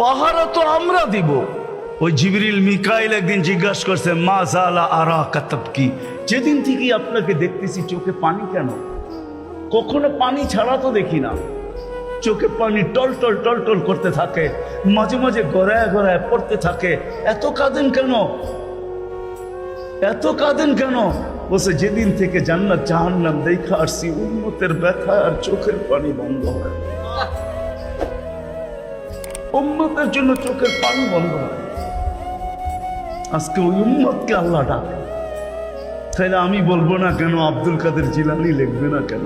পাহারা তো আমরা দিব। ওই জিবরিল মিকাইল একদিন জিজ্ঞাসা করছে, মা জালা আরা কাতাব কি? যেদিন থেকে আপনাকে দেখতেছি, চোখে পানি কেন? কখনো পানি ছাড়া তো দেখি না। চোখে পানি টল টল টল টল করতে থাকে, মাঝে মাঝে গড়ায় গড়ায় পড়তে থাকে। এত কাঁদেন কেন? এত কাঁদেন কেন? বসে যেদিন থেকে জান্নাত জাহান্নাম দেখা আসছি উন্মতের ব্যথা আর চোখের পানি বন্ধ হয়। উম্মতের জন্য চোখের পানি বন্ধ আজকে ওই উম্মতকে আল্লাহ ডাকে। তাহলে আমি বলব না কেন আব্দুল কাদের জিলানি লিখবে না কেন?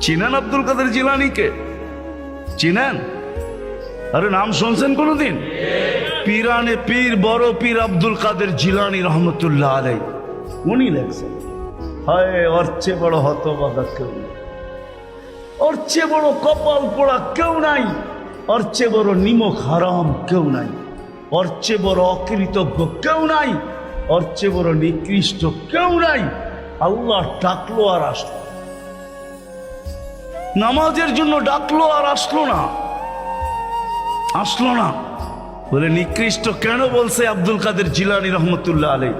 চিনেন আব্দুল কাদের জিলানিকে? চিনেন? আরে নাম শুনছেন কোনোদিন? পীরানে পীর, বড় পীর আব্দুল কাদের জিলানি রহমতুল্লাহ আলাই উনি লেখছেন। হায়, ওর চেয়ে বড় হতবাগা কেউ নেই। ওর চেয়ে বড় কপাল পোড়া কেউ নাই। ওর চেয়ে বড় নিমক হারাম কেউ নাই ওর চেয়ে বড় অকৃতজ্ঞ কেউ নাই ওর চেয়ে বড় নিকৃষ্ট কেউ নাই আল্লাহ ডাকলো আর আসলো নামাজের জন্য ডাকলো আর আসলো না আসলো না বলে নিকৃষ্ট কেন বলছে আব্দুল কাদের জিলানি রহমতুল্লাহ আলী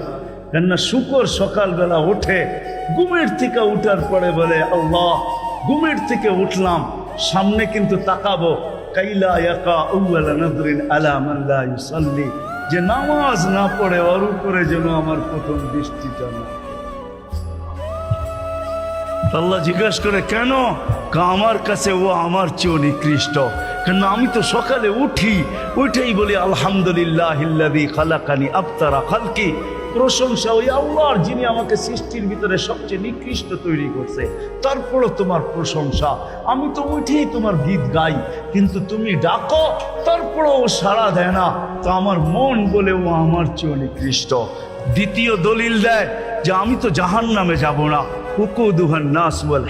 কেননা শুকর সকালবেলা ওঠে ঘুমের থেকে উঠার পরে বলে আল্লাহ ঘুমের থেকে উঠলাম সামনে কিন্তু তাকাবো কাইলা ইয়াকা আউয়ালা নজরিন আলা মান ইউসাল্লি। যে নামাজ না পড়ে ওর উপরে যেন আমার প্রথম দৃষ্টিটা না আল্লাহ জিজ্ঞাসা করে, কেন? আমার কাছে ও আমার চেয়েও নিকৃষ্ট। কেন আমি তো সকালে উঠি। উঠেই বলি আলহামদুলিল্লাহ খালাকানি আফতারা খালকি। প্রশংসা ওই আল্লাহর যিনি আমাকে সৃষ্টির ভিতরে সবচেয়ে নিকৃষ্ট তৈরি করছে তারপরও তোমার প্রশংসা। আমি তো উঠেই তোমার গীত গাই, কিন্তু তুমি ডাকো, তারপরও সাড়া দেয় না। তো আমার মন বলে ও আমার চেয়েও নিকৃষ্ট। দ্বিতীয় দলিল দেয় যে আমি তো জাহান নামে যাব না।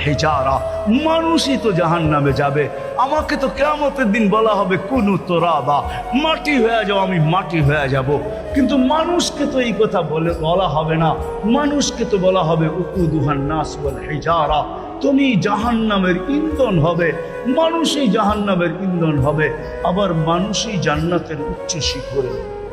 হিজারা। মানুষই তো জাহান নামে যাবে। আমাকে তো কেমতের দিন বলা হবে, কুনু তোরাবা, মাটি হয়ে যাও, আমি মাটি হয়ে যাব। কিন্তু মানুষকে তো এই কথা বলে, বলা হবে না। মানুষকে তো বলা হবে উকুদুহান নাস ওয়াল হেজারা। তুমি জাহান নামের ইন্ধন হবে, মানুষই জাহান নামের ইন্ধন হবে। আবার মানুষই জান্নাতের উচ্চ শিখরে।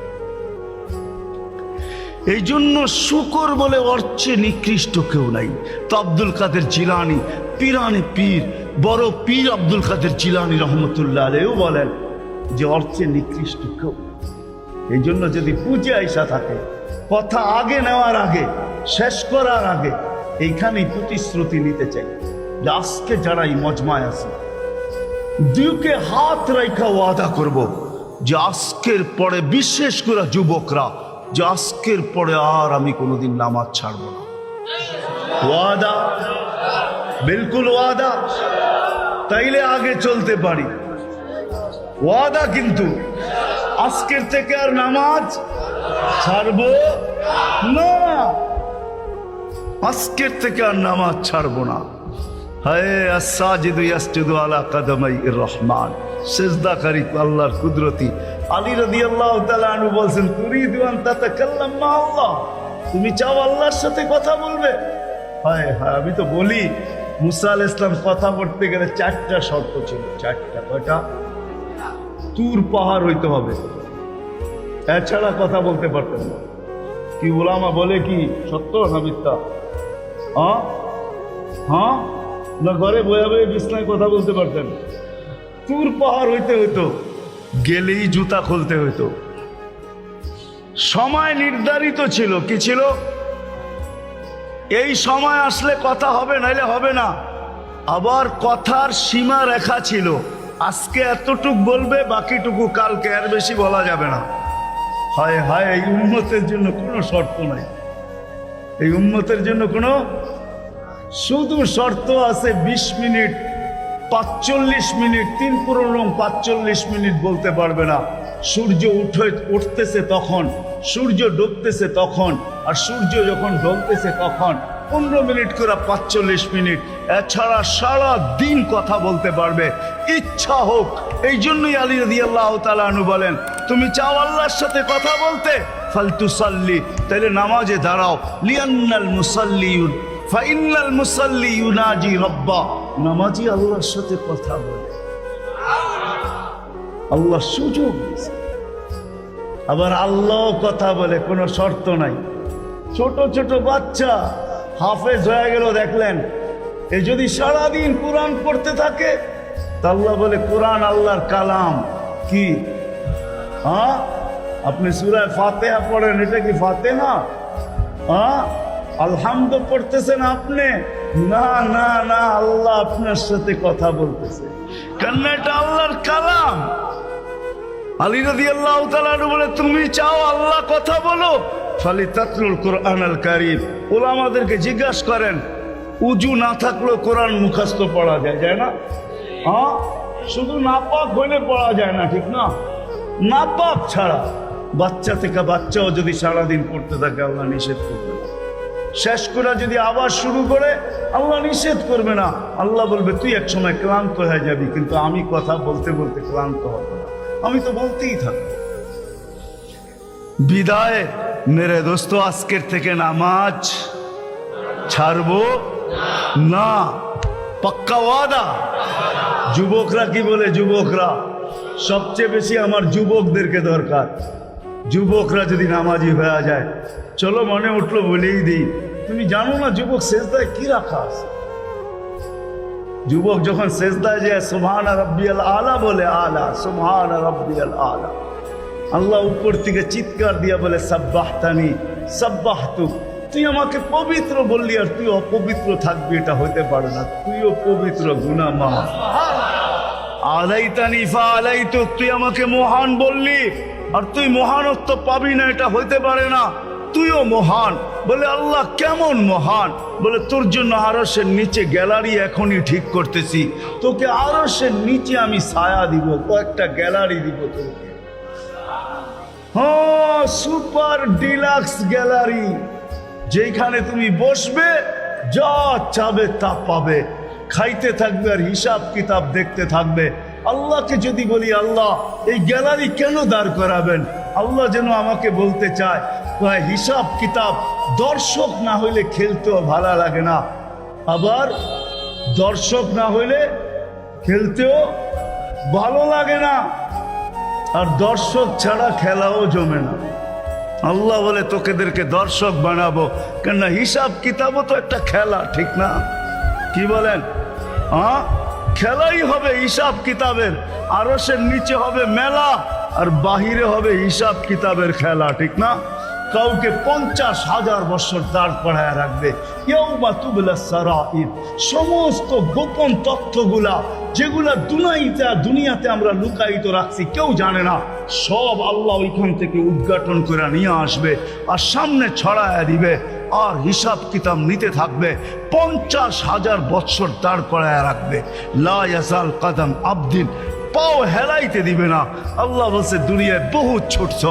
এই জন্য শুকর বলে অর্চে নিকৃষ্ট কেউ নাই। তো আব্দুল কাদের জিলানি, পীরানে পীর, বড় পীর আব্দুল কাদের জিলানি রহমতুল্লাহ আলেও বলেন যে অর্চে নিকৃষ্ট কেউ এই জন্য যদি পুজো আইসা থাকে, কথা আগে নেওয়ার আগে, শেষ করার আগে, এইখানেই প্রতিশ্রুতি নিতে চাই যে আজকে যারা এই মজমায় আছে দুকে হাত রেখা ওয়াদা করব যে আজকের পরে বিশেষ করে যুবকরা যে আজকের পরে আর আমি কোনোদিন নামাজ ছাড়বো না। ওয়াদা, বিলকুল ওয়াদা। তাইলে আগে চলতে পারি। ওয়াদা কিন্তু আজকের থেকে আর নামাজ ছাড়বো না। আজকের থেকে আর নামাজ ছাড়বো না। হায় আলা কাদামাই রহমান। সেজদাকারী আল্লাহর কুদরতি আলী রাদিয়াল্লাহু তাআলা আনহু বলছেন, তুরিদু আন তাতাকাল্লাম মা আল্লাহ। তুমি চাও আল্লাহর সাথে কথা বলবে? হায় হায়, আমি তো বলি, মুসা আল ইসলাম কথা বলতে গেলে চারটা শর্ত ছিল। চারটা, কয়টা? তুর পাহাড় হইতে হবে। এছাড়া কথা বলতে পারতেন না। কি ওলামা বলে কি? সত্য না মিথ্যা? হ্যাঁ হ্যাঁ না ঘরে বয়ে বয়ে বিছনায় কথা বলতে পারতেন? তুর পাহাড় হইতে হইতো। গেলেই জুতা খুলতে হইতো। সময় নির্ধারিত ছিল, কি ছিল? এই সময় আসলে কথা হবে, নাইলে হবে না। আবার কথার সীমা রেখা ছিল। আজকে এতটুক বলবে, বাকিটুকু কালকে আর বেশি বলা যাবে না। হায় হায়, এই উন্মতের জন্য কোনো শর্ত নাই। এই উন্মতের জন্য কোনো শুধু শর্ত আছে, বিশ মিনিট পাঁচচল্লিশ মিনিট, তিন পুরনো পাঁচচল্লিশ মিনিট বলতে পারবে না। সূর্য উঠে উঠতেছে তখন, সূর্য ডুবতেছে তখন, আর সূর্য যখন ডলতেছে তখন, পনেরো মিনিট করে পাঁচচল্লিশ মিনিট। এছাড়া সারা দিন কথা বলতে পারবে। ইচ্ছা হোক, এই জন্যই আলী রদি আল্লাহ তালু বলেন, তুমি চাও আল্লাহর সাথে কথা বলতে? ফালতু সাল্লি তাহলে নামাজে দাঁড়াও। লিয়ান্নাল মুসাল্লিউন। ফাইনাল মুসাল্লি ইউনাজি রব্বা। নামাজি আল্লাহর সাথে কথা বলে। আল্লাহ সুযোগ আবার আল্লাহ কথা বলে, কোনো শর্ত নাই। ছোট ছোট বাচ্চা হাফেজ হয়ে গেল, দেখলেন। এ যদি সারাদিন কোরআন পড়তে থাকে, তা আল্লাহ বলে, কোরআন আল্লাহর কালাম। কি? হ্যাঁ? আপনি সুরায় ফাতেহা পড়েন, এটা কি ফাতে না হ্যাঁ? আলহামদ পড়তেছেন আপনি? না না না, আল্লাহ আপনার সাথে কথা বলতেছে। কেন এটা আল্লাহর কালাম। আলী রাজি আল্লাহ বলে, তুমি চাও আল্লাহ কথা বলো? ফালি তাতলুল কোরআন আল কারিম। ওলা আমাদেরকে জিজ্ঞাসা করেন, উজু না থাকলেও কোরআন মুখস্থ পড়া যায় যায় না? হ্যাঁ শুধু নাপাক হইলে পড়া যায় না, ঠিক না? নাপাক ছাড়া। বাচ্চা থেকে বাচ্চাও যদি সারাদিন পড়তে থাকে, আল্লাহ নিষেধ করবে। শেষ করে যদি আবার শুরু করে, আল্লাহ নিষেধ করবে না। আল্লাহ বলবে, তুই এক সময় ক্লান্ত হয়ে যাবি, কিন্তু আমি কথা বলতে বলতে ক্লান্ত হব না। আমি তো বলতেই থাকব। বিদায়, মেরে দোস্ত, আজকের থেকে নামাজ ছাড়বো না। পাক্কা ওয়াদা? যুবকরা কি বলে যুবকরা? সবচেয়ে বেশি আমার যুবকদেরকে দরকার। যুবকরা যদি নামাজি হয়ে যায়, চলো মনে উঠল বলেই দিই। তুমি জানো না, যুবক শেষদায় কি রাখা আছে? যুবক যখন শেষদায় যায়, সুবহান রব্বিয়াল আলা বলে আলা, সুবহান রব্বিয়াল আলা। আল্লাহ উপর থেকে চিৎকার দিয়া বলে, সাব্বাহতানি সাব্বাহতু তুই আমাকে পবিত্র বললি আর তুই অপবিত্র থাকবি, এটা হতে পারে না। তুইও পবিত্র গুনা মা আলাইতানি ফা আলাইতু তুই আমাকে মহান বললি, আর তুই মহানত্ব পাবি না, এটা হইতে পারে না। তুইও মহান। বলে, আল্লাহ কেমন মহান? বলে, তোর জন্য আরসের নিচে গ্যালারি এখনই ঠিক করতেছি। তোকে আরসের নিচে আমি ছায়া দিব, কয়েকটা গ্যালারি দিব তোকে। হ্যাঁ সুপার ডিলাক্স গ্যালারি। যেখানে তুমি বসবে, যা চাবে তা পাবে। খাইতে থাকবে আর হিসাব কিতাব দেখতে থাকবে। আল্লাহকে যদি বলি, আল্লাহ, এই গ্যালারি কেন দাঁড় করাবেন? আল্লাহ যেন আমাকে বলতে চায়। হিসাব কিতাব, দর্শক না হইলে খেলতেও ভালো লাগে না। আবার দর্শক না হইলে খেলতেও ভালো লাগে না। আর দর্শক ছাড়া খেলাও জমে না। আল্লাহ বলে, তোকেদেরকে দর্শক বানাবো। কেননা হিসাব কিতাবও তো একটা খেলা, ঠিক না? কি বলেন? হ্যাঁ খেলাই হবে হিসাব কিতাবের আরসের নিচে হবে মেলা, আর বাহিরে হবে হিসাব কিতাবের খেলা, ঠিক না? কাউকে পঞ্চাশ হাজার বছর দাঁড় করায় রাখবে। ইয়ৌমা তুবলা সারাইর সমস্ত গোপন তথ্যগুলা যেগুলা দুনাইতে দুনিয়াতে আমরা লুকায়িত রাখছি, কেউ জানে না। সব আল্লাহ ওইখান থেকে উদ্ঘাটন করে নিয়ে আসবে আর সামনে ছড়ায় দিবে আর হিসাব কিতাব নিতে থাকবে। পঞ্চাশ হাজার বৎসর দাঁড় করায় রাখবে। লা ইয়াজাল কাদাম আবদিন। পাও হেলাইতে দিবে না। আল্লাহ বলছে, দুনিয়ায় বহুত ছুটছ।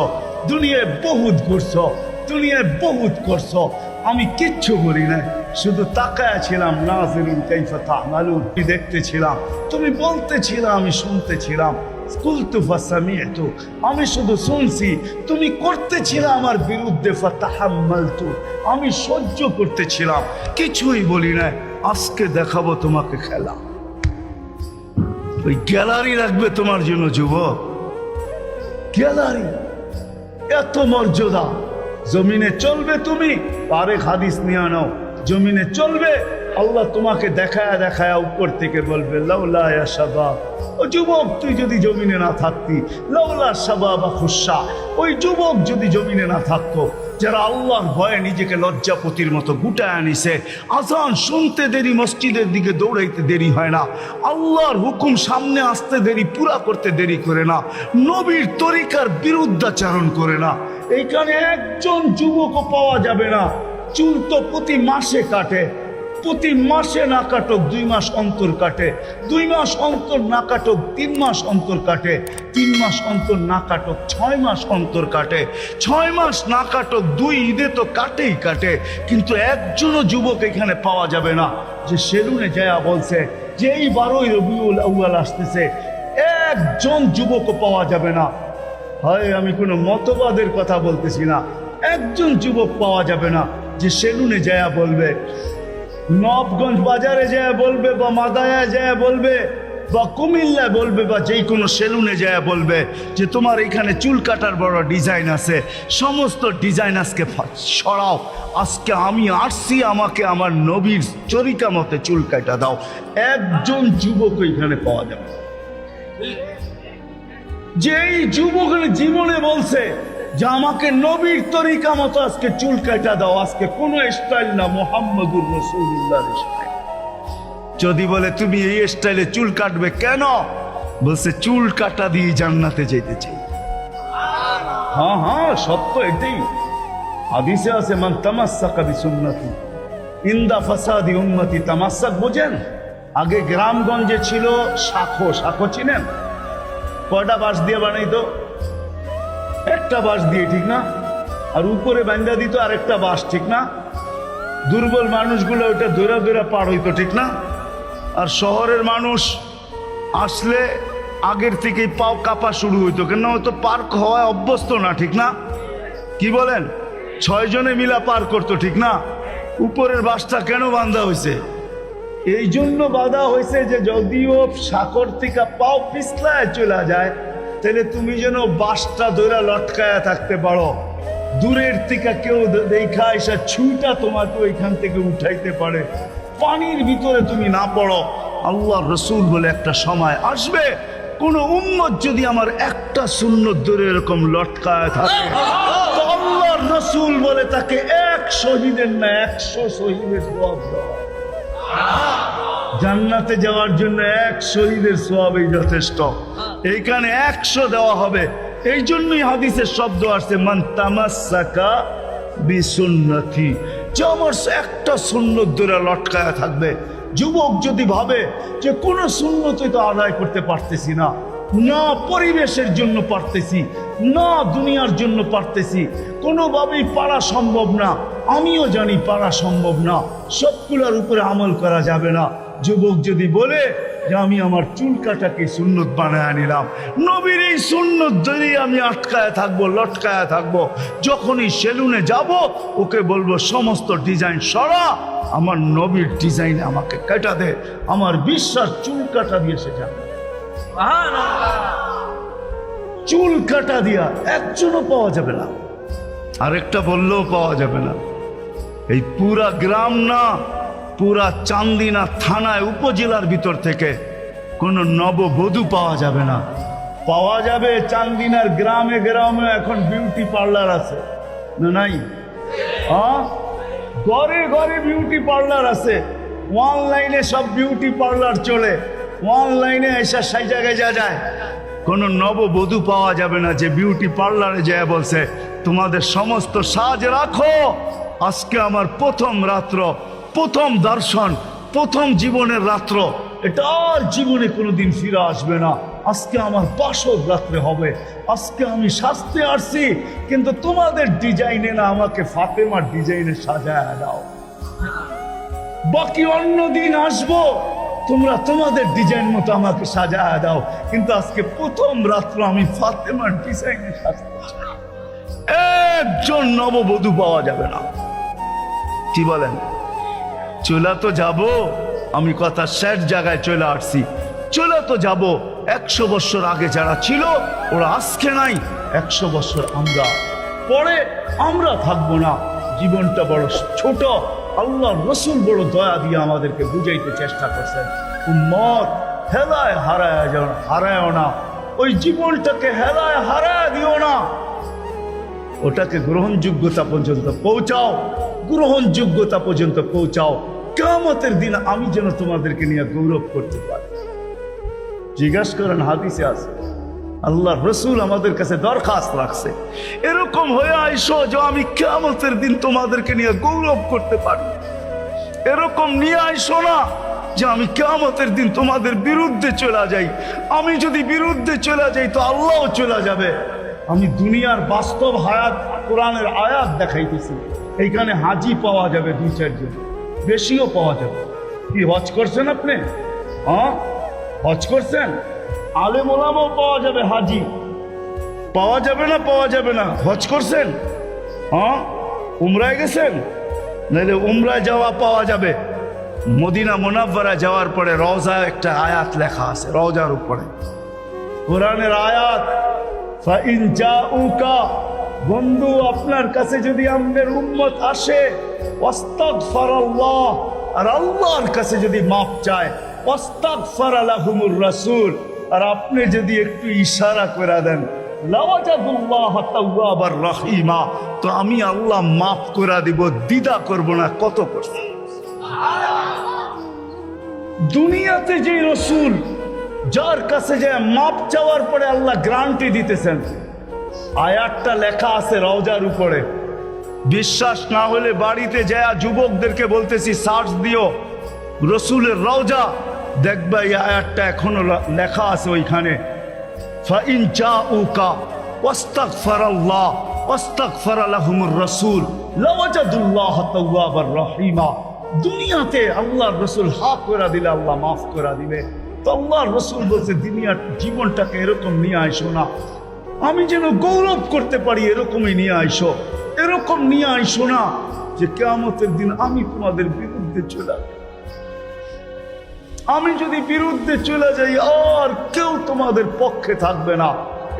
দুনিয়ায় বহুত ঘুরছ, দুনিয়ায় বহুত করছ। আমি কিচ্ছু করি না শুধু তাকায় ছিলাম, নাজিরুন কাইফা তামালুন দেখতেছিলাম, তুমি বলতেছিলাম আমি শুনতেছিলাম। কুলতু ফাসামিয়তু, আমি শুধু শুনছি, তুমি করতেছিলে আমার বিরুদ্ধে ফাতাহাম্মালতু। আমি সহ্য করতেছিলাম, কিছুই বলি না আজকে দেখাবো তোমাকে খেলা। ওই গ্যালারি রাখবে তোমার জন্য, যুবক। গ্যালারি। এত মর্যাদা। জমিনে চলবে তুমি পারে হাদিস নিয়ে নাও জমিনে চলবে আল্লাহ তোমাকে দেখায় দেখায় উপর থেকে বলবে, লাউলা ইয়া শাবাব, ও যুবক, তুই যদি জমিনে না থাকতি, লাউলা শাবাব বা খুশা, ওই যুবক যদি জমিনে না থাকতো, যারা আল্লাহর ভয়ে নিজেকে লজ্জাপতির মতো গুটায় আনিছে, আজান শুনতে দেরি, মসজিদের দিকে দৌড়াইতে দেরি হয় না, আল্লাহর হুকুম সামনে আসতে দেরি, পুরা করতে দেরি করে না, নবীর তরিকার বিরুদ্ধাচারণ করে না, এইখানে একজন যুবকও পাওয়া যাবে না, চুল তো প্রতি মাসে কাটে প্রতি মাসে না কাটক, দুই মাস অন্তর কাটে। দুই মাস অন্তর না কাটক, তিন মাস অন্তর কাটে। তিন মাস অন্তর না কাটক, ছয় মাস অন্তর কাটে। ছয় মাস না কাটক, দুই ঈদে তো কাটেই কাটে। কিন্তু একজনও যুবক এখানে পাওয়া যাবে না। যে সেলুনে যায়া বলছে, যে এই বারোই রবিউল আউয়াল আসতেছে, একজন যুবকও পাওয়া যাবে না। হয়, আমি কোনো মতবাদের কথা বলতেছি না। একজন যুবক পাওয়া যাবে না। যে সেলুনে যায়া বলবে নবগঞ্জ বাজারে যায় বলবে, বা মাদায়া যায় বলবে, বা কুমিল্লায় বলবে, বা যেই কোনো সেলুনে যায় বলবে যে তোমার এখানে চুল কাটার বড় ডিজাইন আছে, সমস্ত ডিজাইন আজকে সরাও। আজকে আমি আসছি আমাকে আমার নবীর চরিকা মতে চুল কাটা দাও। একজন যুবক এখানে পাওয়া যাবে। যেই যুবকের জীবনে বলছে যে আমাকে নবীর তরিকা মতো আজকে চুল কাটা দাও। আজকে কোনো স্টাইল না, মোহাম্মদুর রসুল্লাহ স্টাইল যদি বলে, তুমি এই স্টাইলে চুল কাটবে কেন? বলছে, চুল কাটা দিয়ে জান্নাতে যেতে চাই। হ্যাঁ হ্যাঁ সত্য এটাই। হাদিসে আছে, মান তামাসসাকা বিসুন্নতি, ইন্দা ফাসাদি উম্মতি তামাসাক, বোঝেন? আগে গ্রামগঞ্জে ছিল শাখো শাখো চিনেন? কয়টা বাঁশ দিয়ে বানাইতো? একটা বাঁশ দিয়ে, ঠিক না? আর উপরে বান্ধা দিত আরেকটা বাঁশ, ঠিক না? দুর্বল মানুষগুলো ওটা দৌড়া দৌড়া পার হইতো, ঠিক না? আর শহরের মানুষ আসলে আগের থেকেই পাও কাপা শুরু হইতো, কেন? হয়তো পার্ক হওয়ায় অভ্যস্ত না, ঠিক না? কি বলেন? ছয় জনে মিলা পার করতো, ঠিক না? উপরের বাসটা কেন বান্ধা হয়েছে এই জন্য বাধা হয়েছে যে যদিও সাকর থেকে পাও পিছলায় চলে যায় তাহলে তুমি যেন বাসটা ধরে লটকায়া থাকতে পারো। দূরের থেকে কেউ দেখা এসে ছুঁটা তোমাকে ওইখান থেকে উঠাইতে পারে। পানির ভিতরে তুমি না পড়ো। আল্লাহ রসুল বলে একটা সময় আসবে, কোন উম্মত যদি আমার একটা শূন্য দূরে এরকম লটকায় থাকে। আল্লাহ রসুল বলে তাকে এক শহীদের না, একশো শহীদের দেওয়া জান্নাতে যাওয়ার জন্য এক শহীদের সোয়াবই যথেষ্ট। এইখানে একশো দেওয়া হবে। এই জন্যই হাদিসের শব্দ আসছে, মান তামাসাকা বিসুন্নতি। যে আমার একটা সুন্নত দূরে লটকায়া থাকবে। যুবক যদি ভাবে যে কোনো সুন্নতই তো আদায় করতে পারতেছি না না পরিবেশের জন্য পারতেছি, না দুনিয়ার জন্য পারতেছি, কোনোভাবেই পারা সম্ভব না। আমিও জানি পারা সম্ভব না, সবগুলোর উপরে আমল করা যাবে না। যুবক যদি বলে যে আমি আমার চুল কাটাকে সুন্নত বানায় নিলাম। নবীর এই সুন্নত যদি আমি আটকায় থাকব লটকায় থাকব যখনই সেলুনে যাব ওকে বলব সমস্ত ডিজাইন সরা আমার নবীর ডিজাইন আমাকে কাটা দে আমার বিশ্বাস চুল কাটা দিয়ে সেটা চুল কাটা দিয়া একজনও পাওয়া যাবে না। আরেকটা বললেও পাওয়া যাবে না। এই পুরা গ্রাম না পুরা চান্দিনা থানায় উপজেলার ভিতর থেকে কোনো নববধূ পাওয়া যাবে না। পাওয়া যাবে চান্দিনার গ্রামে গ্রামে, এখন বিউটি পার্লার আছে। না নাই? হ্যাঁ? ঘরে ঘরে বিউটি পার্লার আছে। অনলাইনে সব বিউটি পার্লার চলে। অনলাইনে এসে সেই জায়গায় যা যায়। কোনো নববধূ পাওয়া যাবে না যে বিউটি পার্লারে যায় বলছে, তোমাদের সমস্ত সাজ রাখো। আজকে আমার প্রথম রাত্র। প্রথম দর্শন, প্রথম জীবনের রাত্র। এটা আর জীবনে কোনোদিন ফিরে আসবে না। আজকে আমার পাশর রাত্রে হবে। আজকে আমি সাজতে আসছি, কিন্তু তোমাদের ডিজাইনে না আমাকে ফাতেমার ডিজাইনে সাজায় দাও। বাকি অন্য দিন আসব, তোমরা তোমাদের ডিজাইন মতো আমাকে সাজায় দাও। কিন্তু আজকে প্রথম রাত্র আমি ফাতেমার ডিজাইনে সাজতে। একজন নববধূ পাওয়া যাবে না। কি বলেন? চলে তো যাব। আমি কথা শেষ জায়গায় চলে আসছি। চলে তো যাব। একশো বছর আগে যারা ছিল, ওরা আজকে নাই। একশো বছর আমরা। পরে আমরা থাকব না। জীবনটা বড় ছোট। আল্লাহ রসুল বড় দয়া দিয়ে আমাদেরকে বুঝাইতে চেষ্টা করছেন। উম্মত, হেলায় হারায় যেন হারায় না। ওই জীবনটাকে হেলায় হারায় দিও না। ওটাকে গ্রহণযোগ্যতা পর্যন্ত পৌঁছাও। গ্রহণযোগ্যতা পর্যন্ত পৌঁছাও। কেমতের দিন আমি যেন তোমাদেরকে নিয়ে গৌরব করতে পারি। জিজ্ঞাসা করেন, হাদিসে আছে আল্লাহ রসুল আমাদের কাছে দরখাস্ত রাখছে। এরকম হয়ে আইসো যে আমি কেমতের দিন তোমাদেরকে নিয়ে গৌরব করতে পারি। এরকম নিয়ে আইসো না যে আমি কেমতের দিন তোমাদের বিরুদ্ধে চলে যাই। আমি যদি বিরুদ্ধে চলে যাই তো আল্লাহও চলে যাবে। আমি দুনিয়ার বাস্তব হায়াত, কোরআনের আয়াত দেখাইতেছি। এইখানে হাজি পাওয়া যাবে দুই চারজন। বেশিও পাওয়া যাবে। কি হজ করছেন আপনি? হ্যাঁ? হজ করছেন? আলেম ওলামাও পাওয়া যাবে হাজি। পাওয়া যাবে না পাওয়া যাবে না। হজ করছেন? হ্যাঁ? উমরায় গেছেন? নাহলে উমরায় যাওয়া পাওয়া যাবে। মদিনা মোনাব্বারা যাওয়ার পরে রওজা একটা আয়াত লেখা আছে রওজার উপরে। কোরআনের আয়াত বন্ধু, আপনার কাছে যদি আমাদের উম্মত আসে, ওয়াস্তাগফারাল্লাহ। আর আল্লাহর কাছে যদি মাপ চায় ওয়াস্তাগফার লাহুমুর রাসূল। আর আপনি যদি একটু ইশারা করে দেন রহিমা। তো আমি আল্লাহ মাফ করে দিব, দ্বিধা করব না, কত করছে। দুনিয়াতে যে রসুল, যার কাছে যে মাপ চাওয়ার পরে আল্লাহ গ্রান্টি দিতেছেন আয়াতটা লেখা আছে রওজার উপরে। বিশ্বাস না হলে বাড়িতে যায় যুবকদেরকে বলতেছি, সার্চ দিও, রসুলের রওজা। দেখবা এই আয়াতটা এখনও লেখা আছে ওইখানে। রাসূল। দুনিয়াতে আল্লাহর রসুল হা করে দিলে আল্লাহ মাফ করে দিবে। তো আল্লাহর রসুল বলছে, দুনিয়ার জীবনটাকে এরকম নিয়ে আইসো না। আমি যেন গৌরব করতে পারি, এরকমই নিয়ে আইসো। এরকম নিয়ে আইসো না যে কেয়ামতের দিন আমি তোমাদের বিরুদ্ধে চলে আমি যদি বিরুদ্ধে চলে যাই, আর কেউ তোমাদের পক্ষে থাকবে না।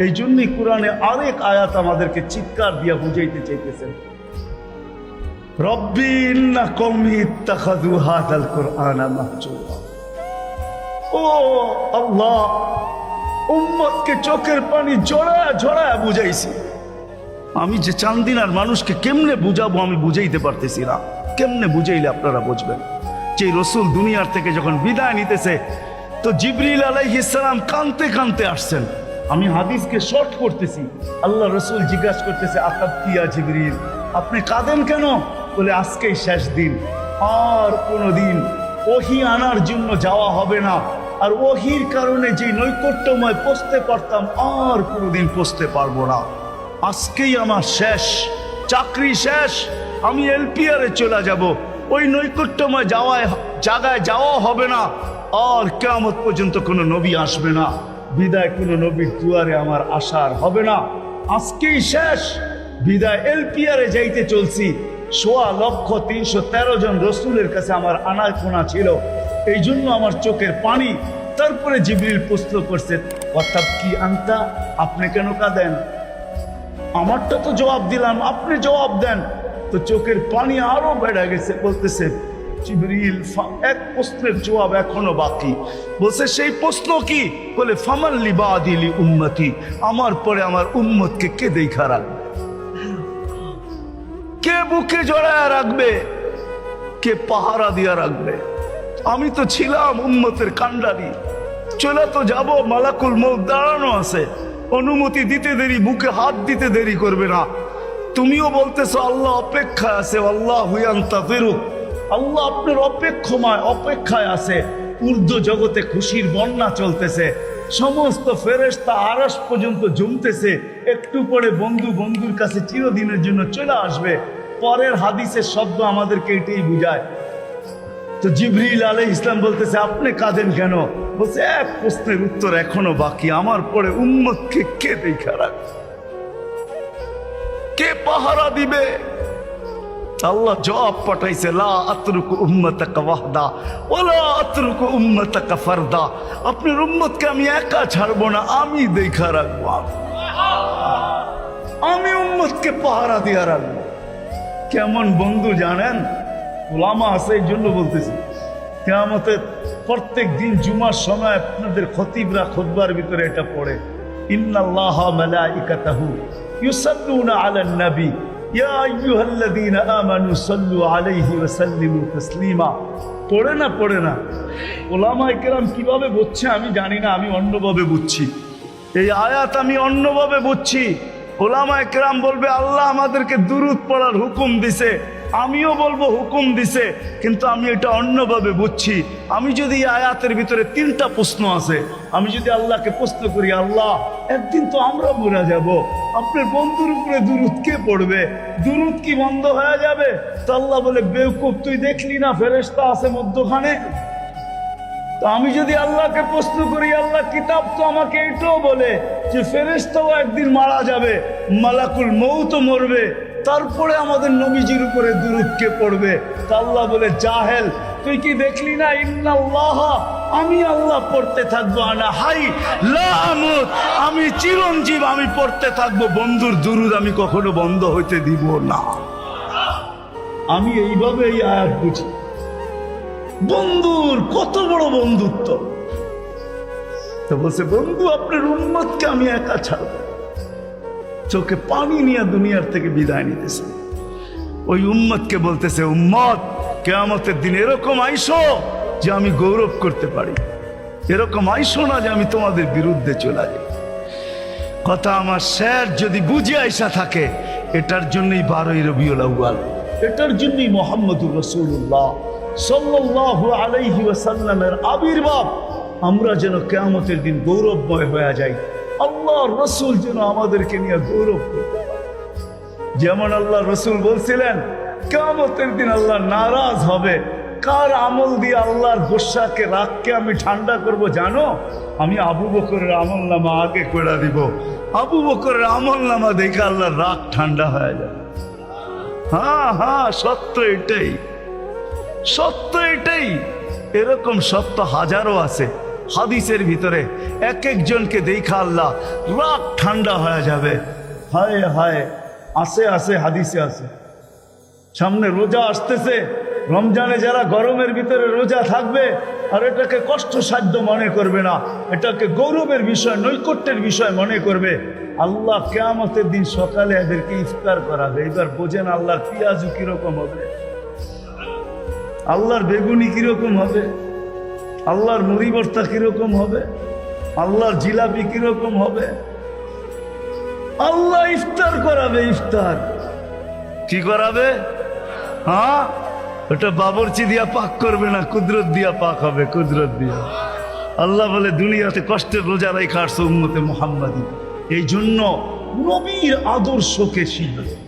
এই জন্যই কোরআনে আরেক আয়াত আমাদেরকে চিৎকার দিয়া বুঝাইতে চাইতেছেন ও আল্লাহ উম্মতকে চোখের পানি জড়ায়া জড়ায়া বুঝাইছি। আমি যে চান্দিনার মানুষকে কেমনে বুঝাবো আমি বুঝাইতে পারতেছি না। কেমনে বুঝাইলে আপনারা বুঝবেন? যে রসুল দুনিয়ার থেকে যখন বিদায় নিতেছে, তো জিবরিল আলাইহিসসালাম কানতে কানতে আসছেন। আমি হাদিসকে শর্ট করতেছি। আল্লাহ রসুল জিজ্ঞাসা করতেছে আকাব কিয়া জিবরিল? আপনি কাঁদেন কেন? বলে, আজকেই শেষ দিন। আর কোনোদিন ওহি আনার জন্য যাওয়া হবে না। আর ওহির কারণে যে নৈকট্যময় পৌঁছতে পারতাম, আর কোনোদিন পৌঁছতে পারব না। আজকেই আমার শেষ, চাকরি শেষ, আমি এলপিআরে চলে যাব। ওই নৈকট্যময় যাওয়ায় জায়গায় যাওয়া হবে না। আর কেমন পর্যন্ত কোনো নবী আসবে না। বিদায় কোনো নবীর দুয়ারে আমার আসার হবে না। আজকেই শেষ, বিদায় এলপিআরে যাইতে চলছি। সোয়া লক্ষ তিনশো তেরো জন রসুলের কাছে আমার আনার কোনা ছিল। এই জন্য আমার চোখের পানি তারপরে জিবরিল প্রশ্ন করছে, অর্থাৎ কি আনতা, আপনি কেন কাঁদেন? আমারটা তো জবাব দিলাম, আপনি জবাব দেন। তো চোখের পানি আরও বেড়ে গেছে, বলতেছে, জিবরিল এক প্রশ্নের জবাব এখনও বাকি। বলছে, সেই প্রশ্ন কি? বলে ফামাল লিবাদিলি উম্মতি, আমার পরে আমার উম্মতকে কে দেখা রাখবে? কে বুকে জড়ায় রাখবে? কে পাহারা দিয়া রাখবে? আমি তো ছিলাম উম্মতের কান্ডারি চলে তো যাব, মালাকুল মৌ দাঁড়ানো আছে। অনুমতি দিতে দেরি বুকে হাত দিতে দেরি করবে না। তুমিও বলতেছো, আল্লাহ অপেক্ষায় আছে আল্লাহ হুয়ান্তা ফেরুক আল্লাহ আপনার অপেক্ষমায়, অপেক্ষায় আছে। ঊর্ধ্ব জগতে খুশির বন্যা চলতেছে। সমস্ত ফেরেশতা আরস পর্যন্ত জমতেছে। একটু পরে বন্ধু বন্ধুর কাছে চিরদিনের জন্য চলে আসবে। পরের হাদিসের শব্দ আমাদেরকে এটাই বুঝায়। তো জিবরিল আলাই ইসলাম বলতেছে, আপনি কাঁদেন কেন? বলছে, এক প্রশ্নের উত্তর এখনও বাকি, আমার পরে উম্মতকে কে দেখা রাখবে? কে পাহারা দিবে? আল্লাহ জবাব পাঠাইছে, লা আতরুকু উম্মতাকা ওয়াহদা ওলা আতরুকু উম্মতাকা ফারদা, আপনার উম্মতকে আমি একা ছাড়বো না, আমি দেখা রাখব আমি উম্মতকে পাহারা দিয়া রাখব। কেমন বন্ধু জানেন ওলামা আছে, এই জন্য বলতেছি। কেমতের প্রত্যেক দিন জুমার সময় আপনাদের খতিবরা খুতবার ভিতরে এটা পড়ে। ইন্নাল্লাহ ইয়া পড়ে না পড়ে না? কীভাবে বুঝছে আমি জানি না, আমি অন্যভাবে বুঝছি। এই আয়াত আমি অন্যভাবে বুঝছি। ওলামায় কেরাম বলবে, আল্লাহ আমাদেরকে দুরুদ পড়ার হুকুম দিছে। আমিও বলব হুকুম দিছে, কিন্তু আমি এটা অন্যভাবে বুঝছি। আমি যদি আয়াতের ভিতরে তিনটা প্রশ্ন আছে, আমি যদি আল্লাহকে প্রশ্ন করি, আল্লাহ, একদিন তো আমরা মরে যাব। আপনার বন্ধুর উপরে দুরুদ কে পড়বে? দুরুদ কি বন্ধ হয়ে যাবে? তো আল্লাহ বলে, বেউকুফ, তুই দেখলি না ফেরেস্তা আছে মধ্যখানে? তো আমি যদি আল্লাহকে প্রশ্ন করি, আল্লাহ কিতাব তো আমাকে এটাও বলে যে, ফেরেশতাও একদিন মারা যাবে, মালাকুল মৌ তো মরবে। তারপরে আমাদের নবীজির উপরে দুরুদকে পড়বে? আল্লাহ বলে, জাহেল, তুই কি দেখলি না? ইন্নাল্লাহ, আমি আল্লাহ পড়তে থাকব আনা হাই, লা আমুত, আমি চিরঞ্জীব, আমি পড়তে থাকব। বন্ধুর দুরুদ আমি কখনো বন্ধ হইতে দিব না। আমি এইভাবে এই আয়াত বুঝি। বন্ধুর কত বড় বন্ধুত্ব। তো বলছে, বন্ধু, আপনার উন্মতকে আমি একা ছাড়ব। চোখে পানি নিয়ে দুনিয়ার থেকে বিদায় নিতেছে। ওই উম্মতকে বলতেছে, উম্মত, কেয়ামতের দিন এরকম আইসো যে আমি গৌরব করতে পারি। এরকম আইসো না যে আমি তোমাদের বিরুদ্ধে চলে যাই। কথা আমার স্যার যদি বুঝে আইসা থাকে, এটার জন্যই বারোই আউয়াল। এটার জন্যই মোহাম্মদুর রসুল্লাহ সাল্লাল্লাহু আলাইহি আবির্ভাব। আমরা যেন কেয়ামতের দিন গৌরবময় হয়ে যাই। আল্লাহ রসুল যেন আমাদেরকে নিয়ে গৌরব যেমন আল্লাহ রসুল বলছিলেন, কেয়ামতের দিন আল্লাহ নারাজ হবে। কার আমল দিয়ে আল্লাহর গোসাকে রাগকে আমি ঠান্ডা করব জানো? আমি আবু বকরের আমল নামা আগে করে দিব। আবু বকরের আমল নামা দেখে আল্লাহর রাগ ঠান্ডা হয়ে যায়। হ্যাঁ হ্যাঁ সত্য এটাই। সত্য এটাই। এরকম সত্য হাজারো আছে। হাদিসের ভিতরে এক একজনকে দেখা আল্লাহ রাগ ঠান্ডা হয়ে যাবে। হায় হায়, আসে আসে, হাদিসে আসে। সামনে রোজা আসতেছে, রমজানে যারা গরমের ভিতরে রোজা থাকবে, আর এটাকে কষ্টসাধ্য মনে করবে না, এটাকে গৌরবের বিষয়, নৈকট্যের বিষয় মনে করবে। আল্লাহ কেয়ামতের দিন সকালে এদেরকে ইফতার করাবে। এবার বোঝেন আল্লাহর পিয়াজু কীরকম হবে? আল্লাহর বেগুনি কীরকম হবে? আল্লাহর মুড়ি ভর্তা কীরকম হবে? আল্লাহর জিলাপি কীরকম হবে? আল্লাহ ইফতার করাবে, ইফতার। কি করাবে? হ্যাঁ? ওটা বাবরচি দিয়া পাক করবে না, কুদরত দিয়া পাক হবে, কুদরত দিয়া। আল্লাহ বলে, দুনিয়াতে কষ্টের রোজা রেখা আসছে উম্মতে মোহাম্মদী। এই জন্য নবীর আদর্শকে শিখবে।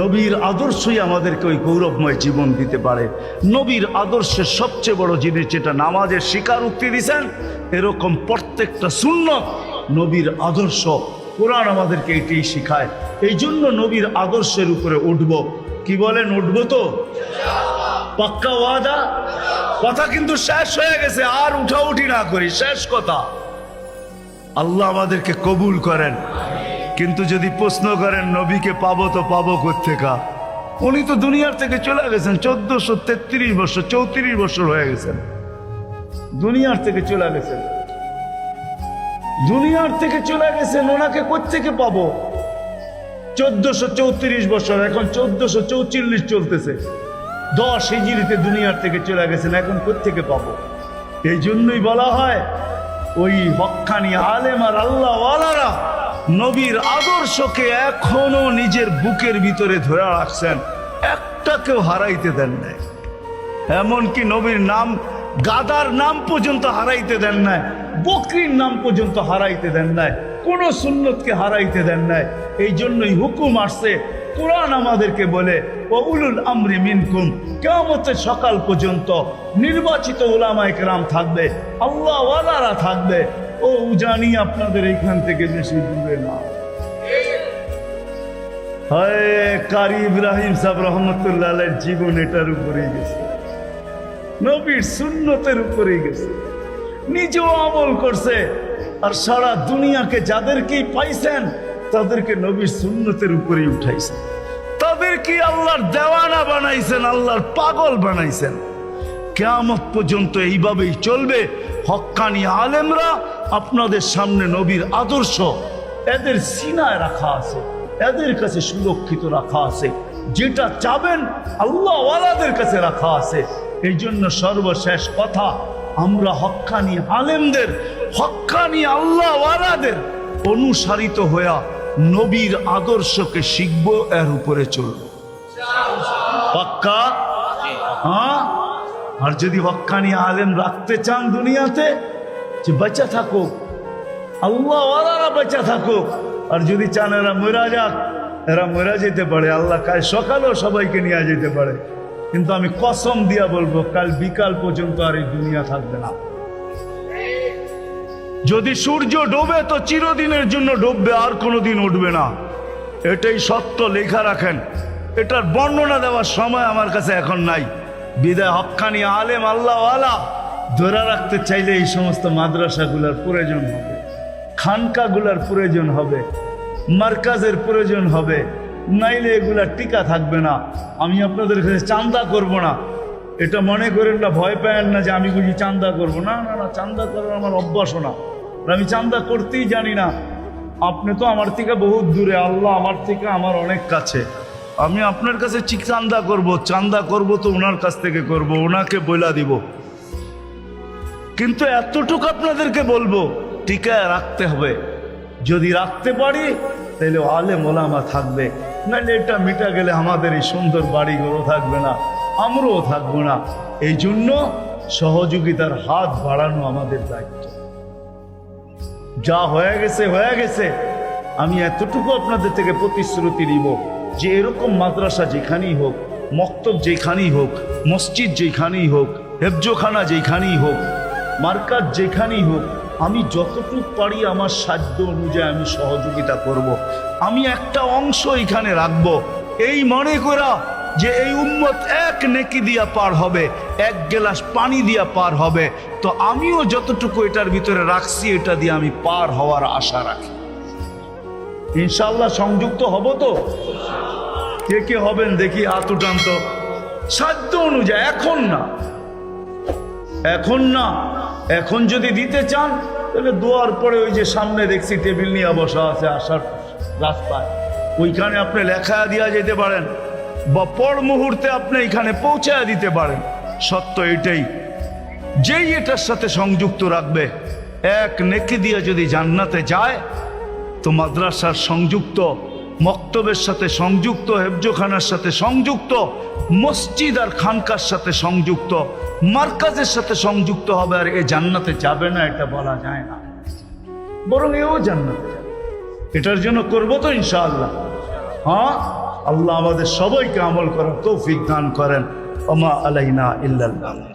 নবীর আদর্শই আমাদেরকে ওই গৌরবময় জীবন দিতে পারে। নবীর আদর্শের সবচেয়ে বড় জিনিস যেটা নামাজের শিকার স্বীকারোক্তি দিছেন, এরকম প্রত্যেকটা শূন্য নবীর আদর্শ কোরআন আমাদেরকে এটাই শিখায়। এই জন্য নবীর আদর্শের উপরে উঠব। কি বলেন উঠবো তো? পাক্কা ওয়াদা? কথা কিন্তু শেষ হয়ে গেছে, আর উঠাউঠি না করি, শেষ কথা। আল্লাহ আমাদেরকে কবুল করেন। কিন্তু যদি প্রশ্ন করেন, নবীকে পাবো তো পাবো কোথেকা উনি তো দুনিয়ার থেকে চলে গেছেন, চোদ্দশো তেত্রিশ বছর, চৌত্রিশ বছর হয়ে গেছেন। দুনিয়ার থেকে চলে গেছেন। দুনিয়ার থেকে চলে গেছেন, ওনাকে কোথেকে পাবো? চোদ্দশো চৌত্রিশ বছর, এখন চোদ্দশো চৌচল্লিশ চলতেছে। দশ হিজিরিতে দুনিয়ার থেকে চলে গেছেন, এখন কোথেকে পাবো? এই জন্যই বলা হয়, ওই হক্কানি আলেম আর আল্লাহ ওয়ালারা নবীর আদর্শকে এখনও নিজের বুকের ভিতরে ধরে রাখছেন। একটাকেও হারাইতে দেন নাই। এমনকি নবীর নাম, গাদার নাম পর্যন্ত হারাইতে দেন নাই। বকরির নাম পর্যন্ত হারাইতে দেন নাই। কোন সুন্নতকে হারাইতে দেন নাই। এই জন্যই হুকুম আসছে, কোরআন আমাদেরকে বলে, ও উলুল আমরি মিনকুম। কেমতের সকাল পর্যন্ত নির্বাচিত ওলামায় কেরাম থাকবে আল্লাহ ওয়ালারা থাকবে। ও জানি আপনাদের এইখান থেকে বেশি দূরে না। হয়, কারি ইব্রাহিম সাহেব রহমতুল্লাহ জীবন এটার উপরেই গেছে। নবীর সুন্নতের উপরেই গেছে। নিজেও আমল করছে। আর সারা দুনিয়াকে যাদেরকেই পাইছেন, তাদেরকে নবীর সুন্নতের উপরেই উঠাইছেন। তাদেরকে আল্লাহর দেওয়ানা বানাইছেন, আল্লাহর পাগল বানাইছেন? কেয়ামত পর্যন্ত এইভাবেই চলবে। হক্কানি আলেমরা আপনাদের সামনে নবীর আদর্শ এদের সিনায় রাখা আছে এদের কাছে সুরক্ষিত রাখা আছে। যেটা চাবেন আল্লাহওয়ালাদের কাছে রাখা আছে। এই জন্য সর্বশেষ কথা আমরা হক্কানি আলেমদের হক্কানি আল্লাহ ওয়ালাদের অনুসারিত হইয়া নবীর আদর্শকে শিখব এর উপরে চলব। পাক্কা হ্যাঁ? আর যদি হক্কানি আলেম রাখতে চান দুনিয়াতে যে বাচ্চা থাকুক, আল্লাহ ওয়ালারা বেঁচে থাকুক। আর যদি চান এরা মরা যাক, এরা মরা যেতে পারে। আল্লাহ কাল সকালেও সবাইকে নিয়ে যেতে পারে। কিন্তু আমি কসম দিয়া বলব, কাল বিকাল পর্যন্ত আর এই দুনিয়া থাকবে না। যদি সূর্য ডোবে, তো চিরদিনের জন্য ডুববে, আর কোনোদিন উঠবে না। এটাই সত্য লেখা রাখেন। এটার বর্ণনা দেওয়ার সময় আমার কাছে এখন নাই। বিদায় হক্কানি আলেম আল্লাহওয়ালা। ধরে রাখতে চাইলে এই সমস্ত মাদ্রাসাগুলোর প্রয়োজন হবে। খানকাগুলার প্রয়োজন হবে। মার্কাজের প্রয়োজন হবে। নাইলে এগুলা টিকা থাকবে না। আমি আপনাদের কাছে চান্দা করব না। এটা মনে করেন না, ভয় পায়েন না যে আমি বুঝি চান্দা করব। না না না, চান্দা করার আমার অভ্যাসও না। আমি চান্দা করতেই জানি না। আপনি তো আমার থেকে বহুত দূরে। আল্লাহ আমার থেকে আমার অনেক কাছে। আমি আপনার কাছে চিক চান্দা করব। চান্দা করব তো ওনার কাছ থেকে করব। ওনাকে বইলা দিব। কিন্তু এতটুকু আপনাদেরকে বলব, টিকায় রাখতে হবে। যদি রাখতে পারি, তাহলে আলে মোলামা থাকবে। নাহলে এটা মিটা গেলে আমাদের এই সুন্দর বাড়িগুলো থাকবে না, আমরাও থাকব না। এই জন্য সহযোগিতার হাত বাড়ানো আমাদের দায়িত্ব। যা হয়ে গেছে হয়ে গেছে। আমি এতটুকু আপনাদের থেকে প্রতিশ্রুতি নিব যে এরকম মাদ্রাসা যেখানেই হোক, মক্তব যেখানেই হোক, মসজিদ যেখানেই হোক, হেফজোখানা যেখানেই হোক মার্কাজ যেখানেই হোক, আমি যতটুকু পারি আমার সাধ্য অনুযায়ী আমি সহযোগিতা করব। আমি একটা অংশ এখানে রাখব। এই মনে করা যে এই উম্মত এক নেকি দিয়া পার হবে, এক গ্লাস পানি দিয়া পার হবে। তো আমিও যতটুকু এটার ভিতরে রাখছি, এটা দিয়ে আমি পার হওয়ার আশা রাখি। ইনশাল্লাহ সংযুক্ত হব তো? কে কে হবেন দেখি হাত উঠান তো সাধ্য অনুযায়ী, এখন না। এখন না। এখন যদি দিতে চান, তাহলে দোয়ার পরে ওই যে সামনে দেখছি টেবিল নিয়ে বসা আছে আসার রাস্তায়। ওইখানে আপনি লেখা দিয়া যেতে পারেন বা পর মুহূর্তে আপনি এখানে পৌঁছায় দিতে পারেন। সত্য এটাই। যেই এটার সাথে সংযুক্ত রাখবে, এক নেকি দিয়ে যদি জান্নাতে যায়, তো মাদ্রাসার সংযুক্ত, মক্তবের সাথে সংযুক্ত, হেফজোখানার সাথে সংযুক্ত, মসজিদ আর খানকার সাথে সংযুক্ত মার্কাজের সাথে সংযুক্ত হবে আর এ জান্নাতে যাবে না, এটা বলা যায় না। বরং এও জান্নাতে যাবে। এটার জন্য করব তো ইনশাআল্লাহ। হ্যাঁ আল্লাহ আমাদের সবাইকে আমল করার তৌফিক দান করেন। ওমা আলাইনা ইল্লাল্লাহ।